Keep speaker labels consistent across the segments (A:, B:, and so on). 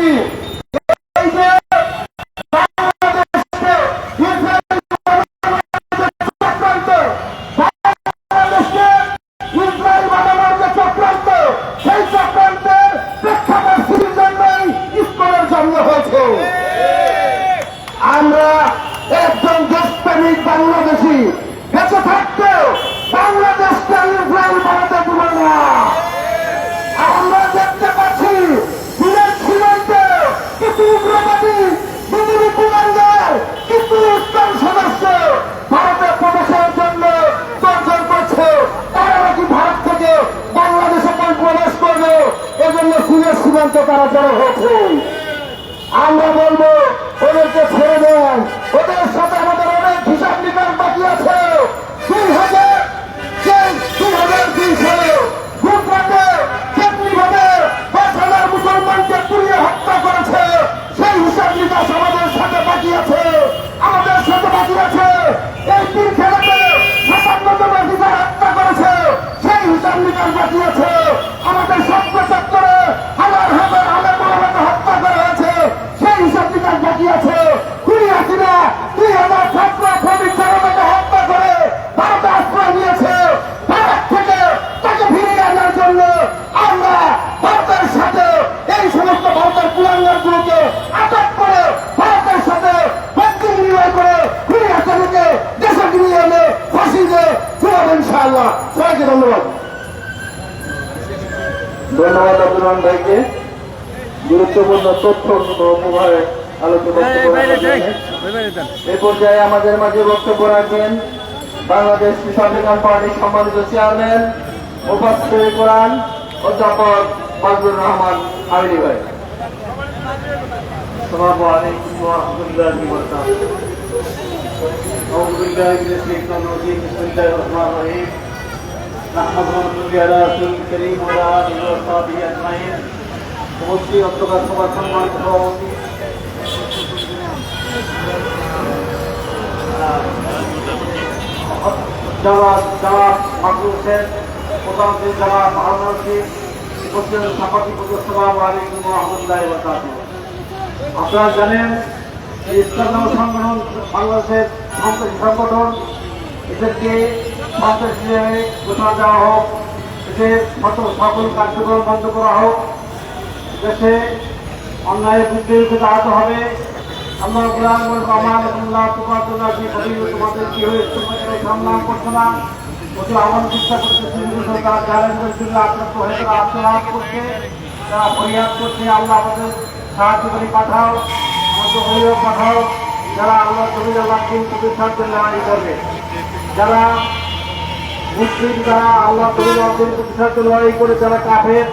A: রাজনীতি আমরা একজন দেশপ্রেমিক বাংলাদেশি ইনশাআল্লাহ। সবাইকে ধন্যবাদ।
B: ধন্যবাদ আব্দুল ভাইকে। গুরুত্বপূর্ণ তথ্য আলোচনা এ পর্যায়ে আমাদের মাঝে বক্তব্য রাখবেন বাংলাদেশ রিপাবলিকান পার্টির সম্মানিত চেয়ারম্যান উপাস্যের কোরআন অধ্যাপক ফজলুর রহমান হাবিলি ভাই। আসসালামু আলাইকুম ওয়া রাহমাতুল্লাহি ওয়া বারাকাতুহু। أعوذ بالله من الشيطان الرجيم بسم الله الرحمن الرحيم نحمد ونصلي على رسول الكريم وعلى آله وصحبه أجمعين সমষ্টি অন্তর্গত সভা সম্মানিত সভাপতি জামাত জামাত মাকরুল হোসেন প্রধান জামাত মাহমুদ রশিদ উপস্থিত সাংবাদিক সালাম আলাইকুম রহমতুল্লাহ বরকাতুহ আপনারা জানেন যে ইসলাম সংগঠন বাংলাদেশের সন্ত্রাসী সংগঠন, এদেরকে সন্ত্রাসী হিসেবে ঘোষণা দেওয়া হোক এদের মত সকল কার্যক্রম বন্ধ করা হোক দেশে অন্যায় বুদ্ধি দাঁড়াতে হবে। আমরা গুলাম রহমান আল্লাহ তোমাতুল্লাহ কি কবি তোমাদের কি হয়ে তোমাদের সংগ্রাম করছে না ওদের আহ্বান চেষ্টা করছে পাঠাও। অভিযোগ পাঠাও যারা আল্লাহ জমি আল্লাহ দিন প্রতিষ্ঠার জন্য লড়াই করবে। যারা মুসলিম, যারা আল্লাহ জমি আল্লাহ দিন প্রতিষ্ঠার লড়াই করে, যারা কাফের,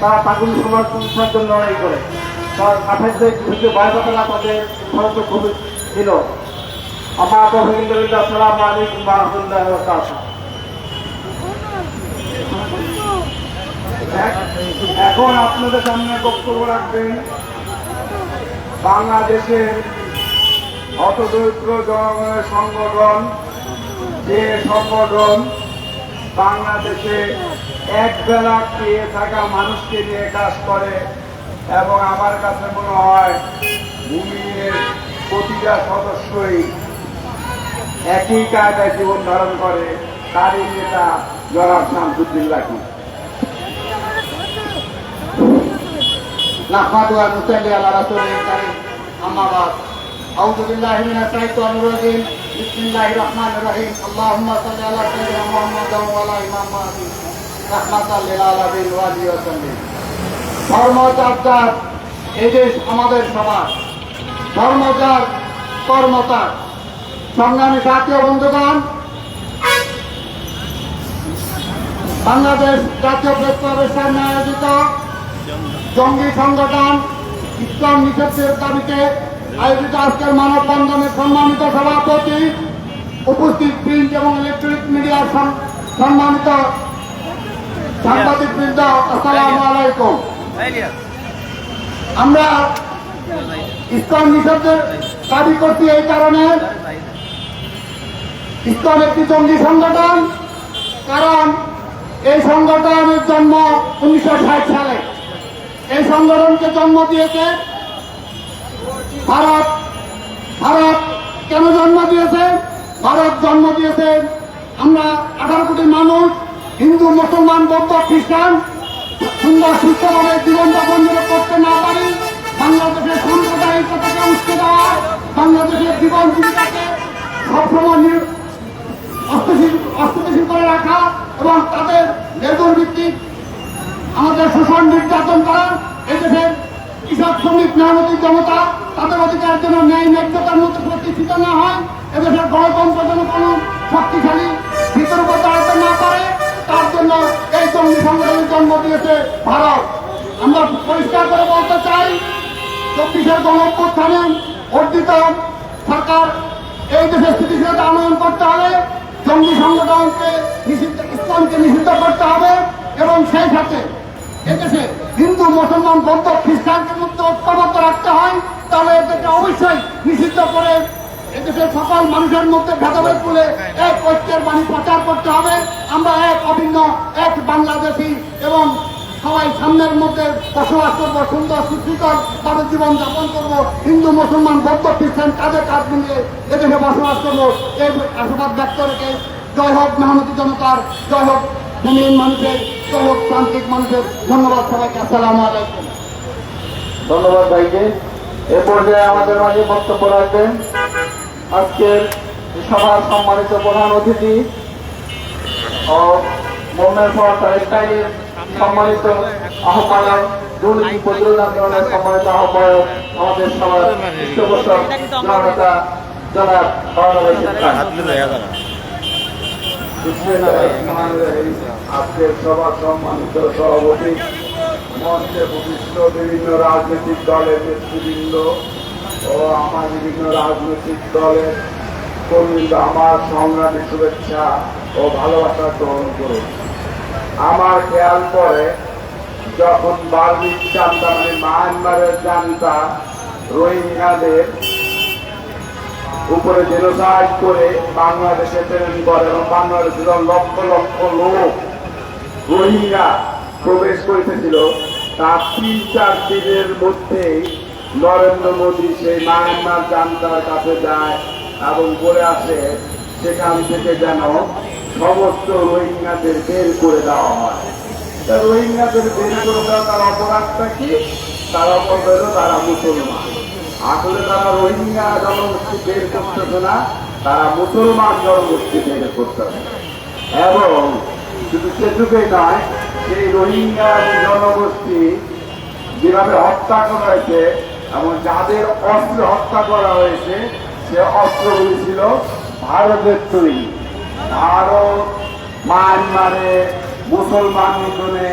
B: তারা তাগুল সমাজ প্রতিষ্ঠার লড়াই করে। তার কাফেরদের বিরুদ্ধে বায়বতলা তাদের খরচ খুবই ছিল আমার রহিন্দুল্লাহ আসসালামু আলাইকুম রহমতুল্লাহ এখন আপনাদের সামনে বক্তব্য রাখবেন বাংলাদেশের হতদরিদ্র জনগণের সংগঠন, যে সংগঠন বাংলাদেশে এক বেলা খেয়ে থাকা মানুষকে নিয়ে কাজ করে এবং আমার কাছে মনে হয় ভূমির প্রতিটা সদস্যই একই কায়দায় জীবন ধারণ করে, তারই নেতা জনাব শামসুদ্দিন
A: নাহমাদু ওয়া নুসাল্লি আলা রাসূলিল কারীম আউযু বিল্লাহি মিনাশ শাইতানির রাজীম বিসমিল্লাহির রহমানির রহিম আল্লাহুম্মা সাল্লি আলা সাইয়্যিদিনা মুহাম্মাদ ওয়া আলা ইমাম মাহদি রাহমাতাল লিল আলামিন ওয়া লিয়াসাল্লিম ধর্ম এই দেশ আমাদের সমাজ। ধর্ম সংগ্রামী বন্ধুগণ, বাংলাদেশ জাতীয় প্রেস ক্লাবের সামনে আয়োজিত জঙ্গি সংগঠন ইসলাম নিষেধের দাবিতে আয়োজিত আজকের মানববন্ধনের সম্মানিত সভাপতি, উপস্থিত প্রিন্ট এবং ইলেকট্রনিক মিডিয়ার সম্মানিত সাংবাদিক বৃন্দ আসসালামু আলাইকুম। আমরা ইসলাম নিষেধের দাবি করছি এই কারণে। ইসলাম একটি জঙ্গি সংগঠন, কারণ এই সংগঠনের জন্ম উনিশশো সালে।
C: এই সংগঠনকে জন্ম দিয়েছে ভারত। ভারত কেন জন্ম দিয়েছে? ভারত জন্ম দিয়েছে আমরা আঠারো কোটি মানুষ, হিন্দু, মুসলমান, বৌদ্ধ, খ্রিস্টান, সুন্দর, সুস্থভাবে জীবনযাপন যেন করতে না পারি, বাংলাদেশের সাম্প্রদায়িকতাকে উস্কে দেওয়া বাংলাদেশের জীবন জীবিকাকে সবসময় অস্থিতিশীল করে রাখা এবং তাদের বেতন ভিত্তিক আমাদের শোষণ নির্যাতন করা এদেশের কৃষক শ্রমিক মেহনতি জনতা জন্য ন্যায় ন্যায্যতার মধ্যে প্রতিষ্ঠিত না হয়, এদেশের গণতন্ত্র যেন কোনো শক্তিশালী ভিতর দাঁড়াতে না পারে, তার জন্য এই জঙ্গি সংগঠনের জন্ম দিয়েছে ভারত। আমরা পরিষ্কার করে বলতে চাই, চব্বিশের গণঅভ্যুত্থানে অর্জিত সরকার এই দেশে স্থিতিশীলতা আনয়ন করতে হবে, জঙ্গি সংগঠনকে নিষিদ্ধ, ইসলামকে নিষিদ্ধ করতে হবে, এবং সেই সাথে এদেশে হিন্দু, মুসলমান, বৌদ্ধ, খ্রিস্টানকে মধ্যে ঐক্যবদ্ধ রাখতে হয় তাহলে এদেরকে অবশ্যই নিষিদ্ধ করে এদেশের সকল মানুষের মধ্যে ভেদাভেদ তুলে এক ঐক্যের বাণী প্রচার করতে হবে। আমরা এক অভিন্ন, এক বাংলাদেশি এবং সবাই সামনের মধ্যে বসবাস করব, সুন্দর, সুশীতল ভাবে জীবন যাপন করব। হিন্দু, মুসলমান, বৌদ্ধ, খ্রিস্টান কাজে কাজ মিলিয়ে এদেশে বসবাস করব। এই আশীর্বাদ ব্যক্ত রেখে জয় হোক মেহনতি জনতার, জয় হোক জমিন মানুষের, জয় হোক প্রান্তিক মানুষের। ধন্যবাদ সবাইকে। আসসালামু আলাইকুম।
B: ধন্যবাদ ভাইকে। এ পর্যায়ে আমাদের মাঝে বক্তব্য রাখবেন। আজকের সভার সম্মানিত প্রধান অতিথি ও মোমের স্টাইলের সম্মানিত আহ্বায়ক, দুর্নীতি প্রতিরোধ আন্দোলনের সম্মানিত আহ্বায়ক, আমাদের সবার পৃষ্ঠপোষক জনতা, জনাব
D: আজকের সভা সম্মানিত সভাপতি মঞ্চে প্রতিষ্ঠিত বিভিন্ন রাজনৈতিক দলের নেতৃবৃন্দ ও আমার বিভিন্ন রাজনৈতিক দলের কর্মীরা আমার সংগ্রামী শুভেচ্ছা ও ভালোবাসা গ্রহণ করুন। আমার খেয়াল পরে যখন বার্মিক জানতা মানে মায়ানমারের জানতা রোহিঙ্গাদের উপরে জেনোসাইড করে বাংলাদেশে প্রেরণ করে এবং বাংলাদেশের লক্ষ লক্ষ লোক রোহিঙ্গা প্রবেশ করেছিল তিন চার দিনের মধ্যেই নরেন্দ্র মোদী সেই মায়ানমার জানতার কাছে যায় এবং বলে আসে, সেখান থেকে যেন সমস্ত রোহিঙ্গাদের বের করে দেওয়া হয়। তা রোহিঙ্গাদের বের করে দেওয়া তার অপরাধটা কি? তার অপরাধ হলো তারা মুসলমান। আসলে তারা রোহিঙ্গা জনগোষ্ঠী বের করতেছে না, তারা মুসলমান জনগোষ্ঠী বের করতেছে। এবং শুধু সেটুকুই নয় সেই রোহিঙ্গা জনগোষ্ঠী যেভাবে হত্যা করা হয়েছে এবং যাদের অস্ত্র হত্যা করা হয়েছে, সে অস্ত্রগুলি ছিল ভারতের তৈরি। ভারত, মায়ানমারে মুসলমান মিশনে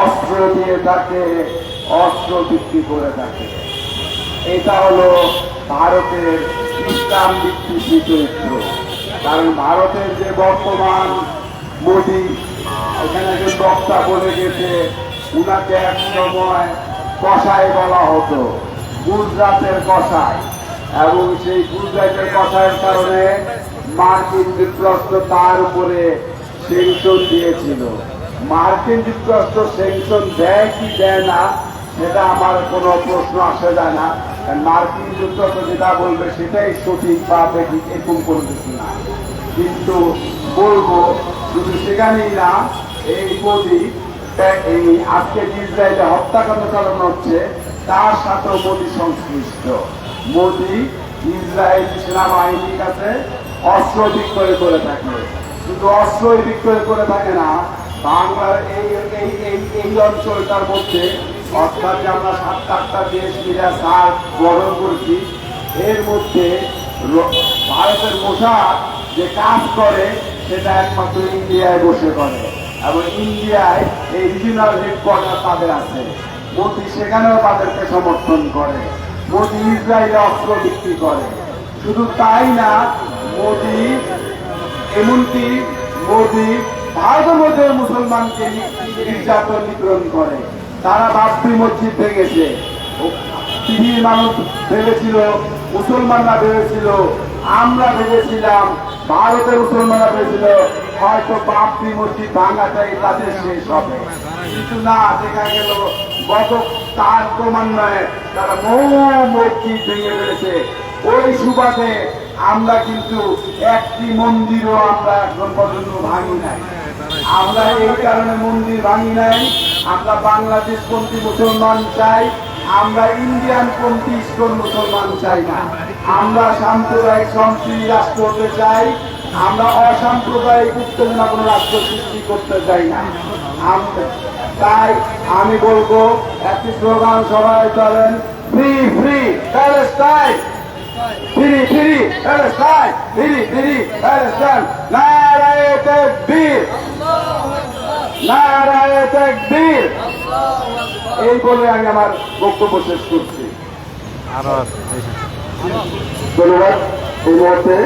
D: অস্ত্র দিয়ে থাকে অস্ত্র বিক্রি করে থাকে। এটা হলো ভারতের ইসলাম ভিত্তিক চরিত্র কারণ ভারতের যে বর্তমান মোদী এখানে যে বক্তা বলে গেছে, উনাকে এক সময় কষাই বলা হতো, গুজরাটের কষাই এবং সেই গুজরাটের কষায়ের কারণে মার্কিন যুক্তরাষ্ট্র তার উপরে সেংশন দিয়েছিল। মার্কিন যুক্তরাষ্ট্র সেংশন দেয় কি দেয় না, সেটা আমার কোনো প্রশ্ন আসে যায় না। মার্কিন যুক্তরাষ্ট্র যেটা বলবে সেটাই সঠিক বা বেঠিক, এরকম কোনো কিছু না। কিন্তু বলব, শুধু সেখানেই না এই মোদী এই আজকে ইসরায়েলে হত্যাকাণ্ড চালানো হচ্ছে, তার সাথেও মোদী সংশ্লিষ্ট। মোদী ইসরায়েল সেনাবাহিনীর কাছে অস্ত্র বিক্রয় করে থাকে। শুধু অস্ত্রই বিক্রয় করে থাকে না, বাংলার এই এই এই এই অঞ্চলটার মধ্যে, অর্থাৎ যে আমরা সাত আটটা দেশ মিলে সার গঠন করছি, এর মধ্যে ভারতের মোশাদ যে কাজ করে, সেটা একমাত্র ইন্ডিয়ায় বসে করে। এবং ইন্ডিয়ায় এই রিজিনাল হেডকোয়ার্টার তাদের আছে। মোদী সেখানেও তাদেরকে সমর্থন করে। মোদী ইসরায়েলে অস্ত্র বিক্রি করে। শুধু তাই না, মোদী এমনকি মোদী ভারতের মধ্যে মুসলমানকে নির্যাতন নিপীড়ন করে। তারা বাবরি মসজিদ ভেঙেছে। পৃথিবীর মানুষ ভেবেছিল, মুসলমানরা ভেবেছিল, আমরা ভেবেছিলাম, ভারতের মুসলমানরা ভেবেছিল হয়তো বাপরি মসজিদ ভাঙাটাই তাদের শেষ হবে। কিন্তু না, দেখা গেল গত তার ক্রমান্বয়ে তারা মৌ মসজিদ ভেঙে ফেলেছে। ওই সুবাদে আমরা কিন্তু একটি মন্দিরও আমরা এখন পর্যন্ত ভাঙি নাই। আমরা এই কারণে মন্দির ভাঙি নাই। আমরা বাংলাদেশপন্থী মুসলমান চাই, আমরা ইন্ডিয়ান পন্থী ইস্কন মুসলমান চাই না। আমরা সাম্প্রদায়িক সম্প্রীতি রাষ্ট্র হতে চাই আমরা অসাম্প্রদায়িক উত্তেজনা কোনো রাষ্ট্র সৃষ্টি করতে চাই না। তাই আমি বলব একটি স্লোগান সবাই চলেন free free Palestine. Free free Palestine. Free free Palestine. নারায়ে তাকবীর নারায়ে তাকবীর এই বলে আমি আমার বক্তব্য শেষ করছি। ধন্যবাদ। এই মুহূর্তে